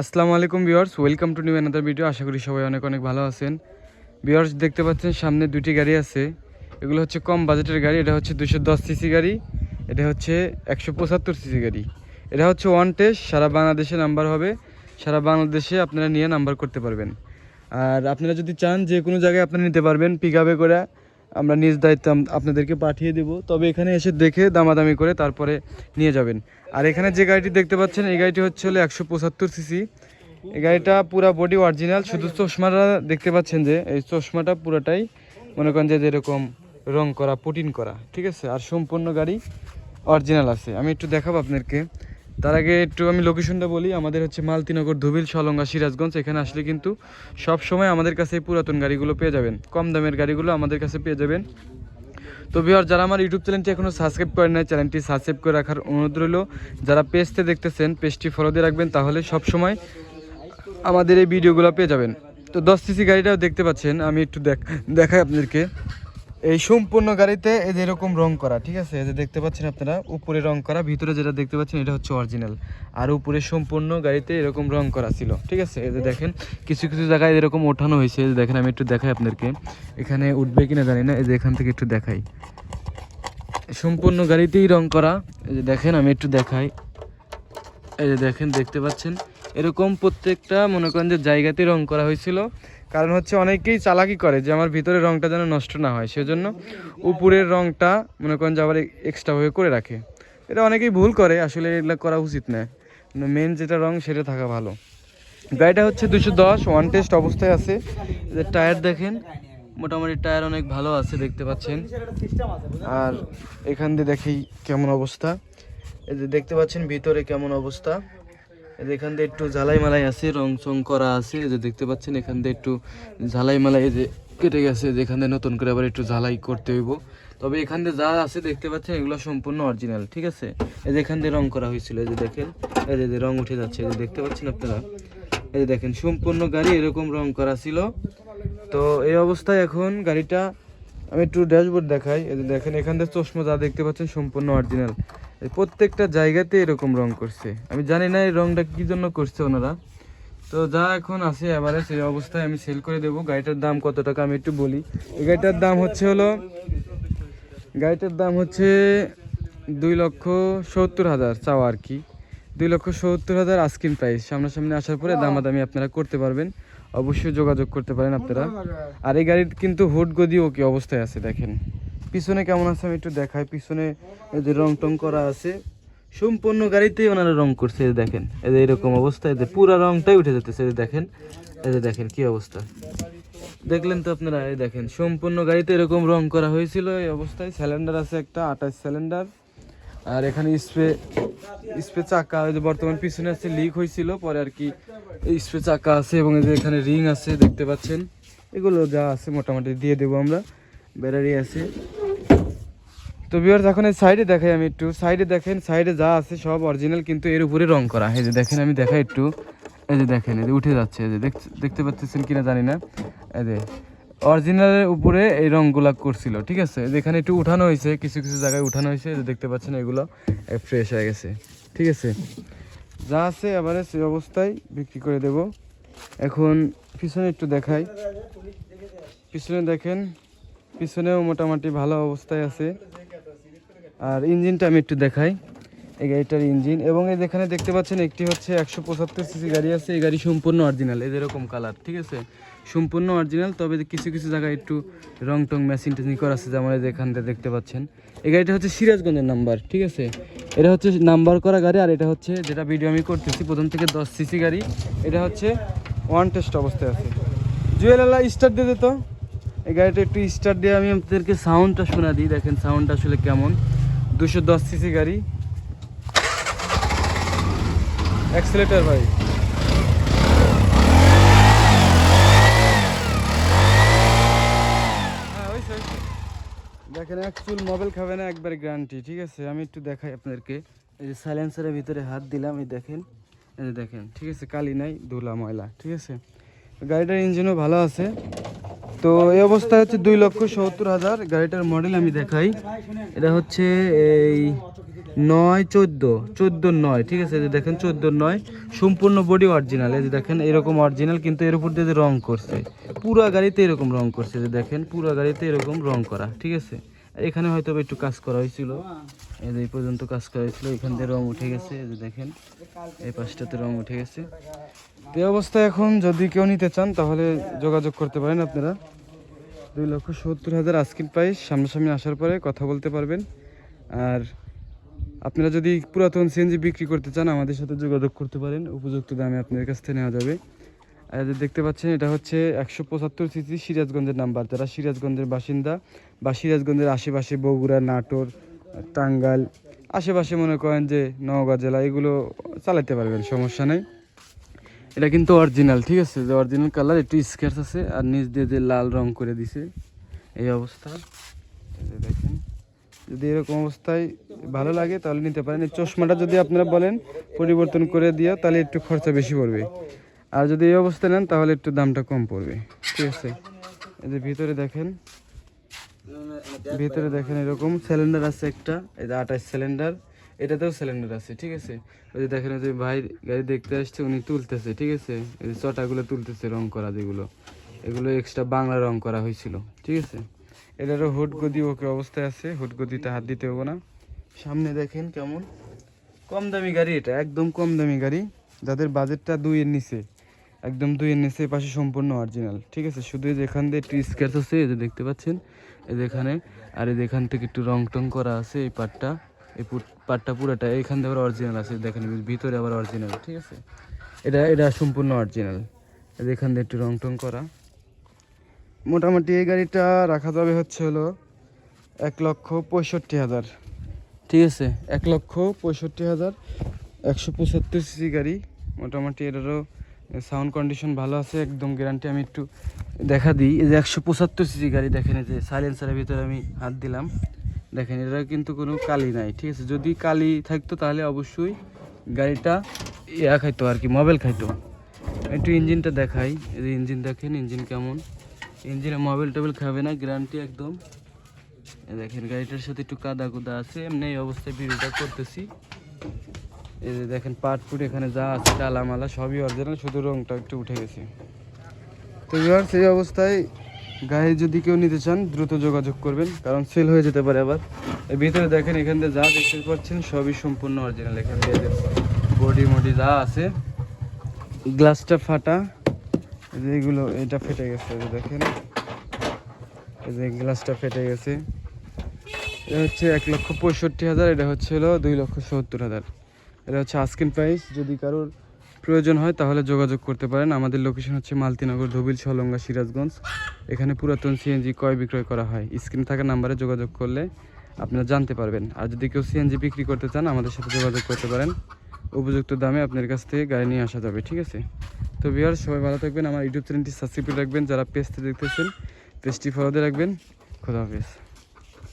আসসালামু আলাইকুম viewers, welcome to new another video. আশা করি সবাই অনেক অনেক ভালো আছেন। ভিউয়ার্স, দেখতে পাচ্ছেন সামনে দুটি গাড়ি আছে। এগুলো হচ্ছে কম বাজেটের গাড়ি, এটা হচ্ছে দুশো দশ সিসি গাড়ি, এটা হচ্ছে একশো পঁচাত্তর সিসি গাড়ি। এটা হচ্ছে ওয়ান টেস্ট, সারা বাংলাদেশে নাম্বার হবে, সারা বাংলাদেশে আপনারা নিয়ে নাম্বার করতে পারবেন। আর আপনারা যদি চান যে কোনো জায়গায় আপনারা নিতে পারবেন পিক আপে করে আমরা নিজ দায়িত্ব আপনাদেরকে পাঠিয়ে দেব। তবে এখানে এসে দেখে দামাদামি করে তারপরে নিয়ে যাবেন। আর এখানে যে গাড়িটি দেখতে পাচ্ছেন, এই গাড়িটি হচ্ছে হলো একশো পঁচাত্তর সিসি। এই গাড়িটা পুরা বডি অরিজিনাল শুধু চশমাটা দেখতে পাচ্ছেন যে, এই চশমাটা পুরাটাই মনে করেন যে এরকম রং করা, পুটিন করা, ঠিক আছে? আর সম্পূর্ণ গাড়ি অরিজিনাল আছে। আমি একটু দেখাবো আপনাদেরকে। তার আগে একটু আমি লোকেশনটা বলি। আমাদের হচ্ছে মালতিনগর, ধুবিল, সলঙ্গা, সিরাজগঞ্জ। এখানে আসলে কিন্তু সব সময় আমাদের কাছে পুরাতন গাড়িগুলো পেয়ে যাবেন। কম দামের গাড়িগুলো আমাদের কাছে পেয়ে যাবেন। তো ভিওর যারা আমার ইউটিউব চ্যানেলটি এখনও সাবস্ক্রাইব করেন নাই চ্যানেলটি সাবস্ক্রাইব করে রাখার অনুরোধ রইল। যারা পেজতে দেখতেছেন, পেজটি ফলো দিয়ে রাখবেন, তাহলে সব সময় আমাদের এই ভিডিওগুলো পেয়ে যাবেন। তো দশ সিসি গাড়িটাও দেখতে পাচ্ছেন। আমি একটু দেখ দেখাই আপনাদেরকে। এই সম্পূর্ণ গাড়িতে এই যে এরকম রং করা, ঠিক আছে? এই যে দেখতে পাচ্ছেন আপনারা, উপরে রং করা, ভিতরে যেটা দেখতে পাচ্ছেন এটা হচ্ছে অরিজিনাল আর উপরে সম্পূর্ণ গাড়িতে এরকম রং করা ছিল, ঠিক আছে? এই যে দেখেন, কিছু কিছু জায়গায় এরকম ওঠানো হয়েছে, এই যে দেখেন, আমি একটু দেখাই আপনাদেরকে। এখানে উঠবে কিনা জানি না, এই যে এখান থেকে একটু দেখাই। সম্পূর্ণ গাড়িতেই রং করা, এই যে দেখেন, আমি একটু দেখাই। এই যে দেখেন, দেখতে পাচ্ছেন, এরকম প্রত্যেকটা মনে করেন যে জায়গাতেই রং করা হয়েছিল। কারণ হচ্ছে অনেকেই চালাকি করে যে আমার ভিতরে রংটা যেন নষ্ট না হয়, সেজন্য উপরের রংটা মনে করেন যে আবার এক্সট্রা হয়ে করে রাখে। এটা অনেকেই ভুল করে, আসলে এগুলো করা উচিত না। মেন যেটা রং, সেটা থাকা ভালো। গাড়িটা হচ্ছে দুশো দশ ওয়ান টেস্ট অবস্থায় আছে। টায়ার দেখেন, মোটামুটি টায়ার অনেক ভালো আছে, দেখতে পাচ্ছেন। আর এখান দিয়ে দেখি কেমন অবস্থা। এই যে দেখতে পাচ্ছেন ভিতরে কেমন অবস্থা। এখান দিয়ে একটু ঝালাই মালাই আছে রং চং করা আছে যে দেখতে পাচ্ছেন এখান দিয়ে একটু ঝালাই মালাই যে কেটে গেছে যেখান নতুন করে আবার একটু ঝালাই করতে হইব তবে এখান দিয়ে যা আছে দেখতে পাচ্ছেন এগুলো সম্পূর্ণ অরিজিনাল ঠিক আছে এই যে এখান দিয়ে রং করা হয়েছিল এই যে দেখেন এই যে রং উঠে যাচ্ছে এই যে দেখতে পাচ্ছেন আপনারা এই যে দেখেন সম্পূর্ণ গাড়ি এরকম রং করা ছিল তো এই অবস্থায় এখন গাড়িটা আমি একটু ড্যাশবোর্ড দেখাই এই যে দেখেন এখান থেকে চশমা যা দেখতে পাচ্ছেন সম্পূর্ণ অরিজিনাল প্রত্যেকটা জায়গাতে এরকম রং করছে। আমি জানি না এই রংটা কি জন্য করছে ওনারা। তো যা এখন আছে এবারে সেই অবস্থায় আমি সেল করে দেবো। গাড়িটার দাম কত টাকা আমি একটু বলি। এই গাড়িটার দাম হচ্ছে হলো, গাড়িটার দাম হচ্ছে দুই লক্ষ সত্তর হাজার চাওয়া আর কি। দুই লক্ষ সত্তর হাজার আস্কিন প্রাইস সামনাসামনি আসার পরে দামাদামি আপনারা করতে পারবেন। অবশ্যই যোগাযোগ করতে পারেন আপনারা। আর এই গাড়ির কিন্তু হুড গদি ও কি অবস্থায় আছে দেখেন। পিছনে কেমন আছে আমি একটু দেখাই। পিছনে যে রং টং করা আছে। সম্পূর্ণ গাড়িতেই ওনারা রং করছে দেখেন। যে এরকম অবস্থা যে পুরো রংটাই উঠে যেতেছে দেখেন। যে দেখেন কি অবস্থা। দেখলেন তো আপনারা, এই দেখেন, সম্পূর্ণ গাড়িতে এরকম রং করা হয়েছিল এই অবস্থায়। সিলিন্ডার আছে একটা, আঠাশ সিলিন্ডার। আর এখানে স্প্রে স্প্রে চাকা যে বর্তমান পিছনে আছে, লিক হয়েছিল। পরে আর কি স্প্রে চাকা আছে এবং এই যে এখানে রিং আছে, দেখতে পাচ্ছেন। এগুলো যা আছে মোটামুটি দিয়ে দেবো আমরা। ব্যাটারি আছে। তো বিয়ার্স এখন এই সাইডে দেখাই আমি একটু। সাইডে দেখেন সাইডে যা আছে সব অরিজিনাল কিন্তু এর উপরে রং করা। এই যে দেখেন, আমি দেখাই একটু। এই যে দেখেন, এই যে উঠে যাচ্ছে। এই যে দেখ- দেখতে পাচ্ছেন কিনা জানি না। এই যে অরিজিনালের উপরে এই রংগুলা করছিল, ঠিক আছে? এই যে এখানে একটু উঠানো হয়েছে, কিছু কিছু জায়গায় উঠানো হয়েছে। যে দেখতে পাচ্ছেন, এগুলো ফ্রেশ হয়ে গেছে, ঠিক আছে? যা আছে, এবারে সেই অবস্থায় বিক্রি করে দেব। এখন পিছনে একটু দেখাই। পিছনে দেখেন, পিছনেও মোটামুটি ভালো অবস্থায় আছে। আর ইঞ্জিনটা আমি একটু দেখাই। এই গাড়িটার ইঞ্জিন এবং এই যেখানে দেখতে পাচ্ছেন একটি হচ্ছে একশো পঁচাত্তর সিসি গাড়ি আছে। এই গাড়ি সম্পূর্ণ অরিজিনাল এই যেরকম কালার ঠিক আছে? সম্পূর্ণ অরিজিনাল তবে কিছু কিছু জায়গায় একটু রং টং মেশিন টেশিন করা আছে, যেমন এই যে এখান থেকে দেখতে পাচ্ছেন। এই গাড়িটা হচ্ছে সিরাজগঞ্জের নাম্বার ঠিক আছে? এটা হচ্ছে নাম্বার করা গাড়ি আর এটা হচ্ছে যেটা ভিডিও আমি করতেছি, প্রথম থেকে দশ সিসি গাড়ি। এটা হচ্ছে ওয়ান টেস্ট অবস্থায় আছে। জুয়েল আল্লাহ স্টার্ট দিয়ে দিত এই গাড়িটা একটু স্টার্ট দিয়ে আমি আপনাদেরকে সাউন্ডটা শোনা দিই। দেখেন সাউন্ডটা আসলে কেমন। দুশো দশ সিসি গাড়ি। অ্যাক্সিলেটার ভাই। হ্যাঁ। দেখেন এক চুল মোবাইল খাবে না, একবার গ্যারান্টি ঠিক আছে? আমি একটু দেখাই আপনাদেরকে। এই যে সাইলেন্সারের ভিতরে হাত দিলাম, এই দেখেন। এই দেখেন, ঠিক আছে? কালি নাই, ধুলা, ময়লা, ঠিক আছে? গাড়িটার ইঞ্জিনও ভালো আছে। তো এই অবস্থায় হচ্ছে দুই লক্ষ সত্তর হাজার গাড়িটার মডেল আমি দেখাই। এটা হচ্ছে এই নয় চোদ্দ চোদ্দ নয়, ঠিক আছে? যে দেখেন চোদ্দ নয়, সম্পূর্ণ বডি অরিজিনাল এই যে দেখেন, এরকম অরিজিনাল কিন্তু এর উপর দিয়ে রং করছে। পুরা গাড়িতে এরকম রং করছে যে দেখেন, পুরা গাড়িতে এরকম রং করা, ঠিক আছে? এখানে হয়তো একটু কাজ করা হয়েছিল। এই যে এই পর্যন্ত কাজ করা হয়েছিল, এখান দিয়ে রং উঠে গেছে, এই যে দেখেন, এই পাশটাতে রং উঠে গেছে। এই অবস্থায় এখন যদি কেউ নিতে চান, তাহলে যোগাযোগ করতে পারেন আপনারা। দুই লক্ষ সত্তর হাজার আজকের প্রাইস সামনাসামনি আসার পরে কথা বলতে পারবেন। আর আপনারা যদি পুরাতন সিএনজি বিক্রি করতে চান, আমাদের সাথে যোগাযোগ করতে পারেন। উপযুক্ত দামে আপনাদের কাছ থেকে নেওয়া যাবে। আর দেখতে পাচ্ছেন, এটা হচ্ছে একশো পঁচাত্তর সিসি সিরাজগঞ্জের নাম্বার। যারা সিরাজগঞ্জের বাসিন্দা বা সিরাজগঞ্জের আশেপাশে বগুড়া, নাটোর টাঙ্গাল আশেপাশে মনে করেন যে নওগাঁ জেলা, এগুলো চালাতে পারবেন, সমস্যা নেই। এটা কিন্তু অরিজিনাল ঠিক আছে? যে অরিজিনাল কালার একটু স্কেচ আছে, আর নিচ দিয়ে যে লাল রং করে দিছে, এই অবস্থা। দেখেন, যদি এরকম অবস্থায় ভালো লাগে, তাহলে নিতে পারেন। এই চশমাটা যদি আপনারা বলেন পরিবর্তন করে দিয়া, তাহলে একটু খরচা বেশি পড়বে। আর যদি এই অবস্থা নেন, তাহলে একটু দামটা কম পড়বে, ঠিক আছে? এই যে ভিতরে দেখেন ভিতরে দেখেন এরকম সিলিন্ডার আছে একটা, এই যে আঠাশ সিলিন্ডার এটাতেও সিলিন্ডার আছে, ঠিক আছে? ওই যে দেখেন যে ভাই গাড়ি দেখতে আসছে, উনি তুলতেছে, ঠিক আছে? এই যে চটাগুলো তুলতেছে রং করা যেগুলো, এগুলো এক্সট্রা বাংলা রং করা হয়েছিল, ঠিক আছে? এটারও হুট গদি ওকে অবস্থায় আছে হুট গদিতে হাত দিতে হব না। সামনে দেখেন কেমন? কম দামি গাড়ি এটা, একদম কম দামি গাড়ি, যাদের বাজেটটা দুইয়ের নিচে, একদম দুইয়ের নিচে, পাশে সম্পূর্ণ অরিজিনাল ঠিক আছে? শুধু এই যে এখান দিয়ে একটু স্কেচ আছে, এই যে দেখতে পাচ্ছেন? এই যে এখানে, আর এই যে এখান থেকে একটু রং টং করা আছে এই পার্টটা এই পুট- পার্টটা পুরোটা এইখান থেকে আবার অরিজিনাল আছে, দেখেন ভিতরে আবার অরিজিনাল ঠিক আছে? এটা এটা সম্পূর্ণ অরিজিনাল এখান দিয়ে একটু রং টং করা। মোটামুটি এই গাড়িটা রাখা যাবে হচ্ছে হলো এক লক্ষ পঁয়ষট্টি হাজার। ঠিক আছে? এক লক্ষ পঁয়ষট্টি হাজার একশো পঁচাত্তর সিসি গাড়ি। মোটামুটি এটারও সাউন্ড কন্ডিশন ভালো আছে, একদম গ্যারান্টি আমি একটু দেখা দিই। এই যে একশো পঁচাত্তর সিসি গাড়ি দেখেন যে সাইলেন্সারের ভিতরে আমি হাত দিলাম। দেখেন এটা কিন্তু কোনো কালি নাই, ঠিক আছে? যদি কালি থাকতো তাহলে অবশ্যই গাড়িটা ইয়া খাইতো আর কি মোবাইল খাইতো। একটু ইঞ্জিনটা দেখাই, এই ইঞ্জিন দেখেন, ইঞ্জিন কেমন? ইঞ্জিনে মোবাইল টোবাইল খাবে না, গ্যারান্টি একদম। দেখেন, গাড়িটার সাথে একটু কাদা কুদা আছে, এমনি এই অবস্থায় ভিডিওটা করতেছি। এই যে দেখেন, পাট ফুট এখানে যা আছে ডালা মালা সবই অরিজিনাল শুধু রংটা একটু উঠে গেছে। তো এই অবস্থায় গাড়ি যদি কেউ নিতে চান, দ্রুত যোগাযোগ করবেন, কারণ সেল হয়ে যেতে পারে আবার। ভিতরে দেখেন, এখান দিয়ে যা দেখতে পাচ্ছেন, সবই সম্পূর্ণ অরিজিনাল এখান থেকে বডি মডি যা আছে গ্লাসটা ফাটা, এই যে এগুলো, এটা ফেটে গেছে দেখেন। এই যে গ্লাসটা ফেটে গেছে। এটা হচ্ছে এক লক্ষ পঁয়ষট্টি হাজার, এটা হচ্ছে হলো দুই লক্ষ সত্তর হাজার। এটা হচ্ছে আস্কিন প্রাইস যদি কারোর প্রয়োজন হয় তাহলে যোগাযোগ করতে পারেন। আমাদের লোকেশন হচ্ছে মালতিনগর ধুবিল সলঙ্গা সিরাজগঞ্জ। এখানে পুরাতন সিএনজি ক্রয় বিক্রয় করা হয়। স্ক্রিনে থাকা নাম্বারে যোগাযোগ করলে আপনারা জানতে পারবেন। আর যদি কেউ সিএনজি বিক্রি করতে চান, আমাদের সাথে যোগাযোগ করতে পারেন। উপযুক্ত দামে আপনার কাছ থেকে গাড়ি নিয়ে আসা যাবে, ঠিক আছে? তো বিহার সবাই ভালো থাকবেন। আমার ইউটিউব চ্যানেলটি সাবস্ক্রাইব করে রাখবেন। যারা পেজটি দেখতেছেন, পেজটি ফলোতে রাখবেন। খোদা হাফেজ।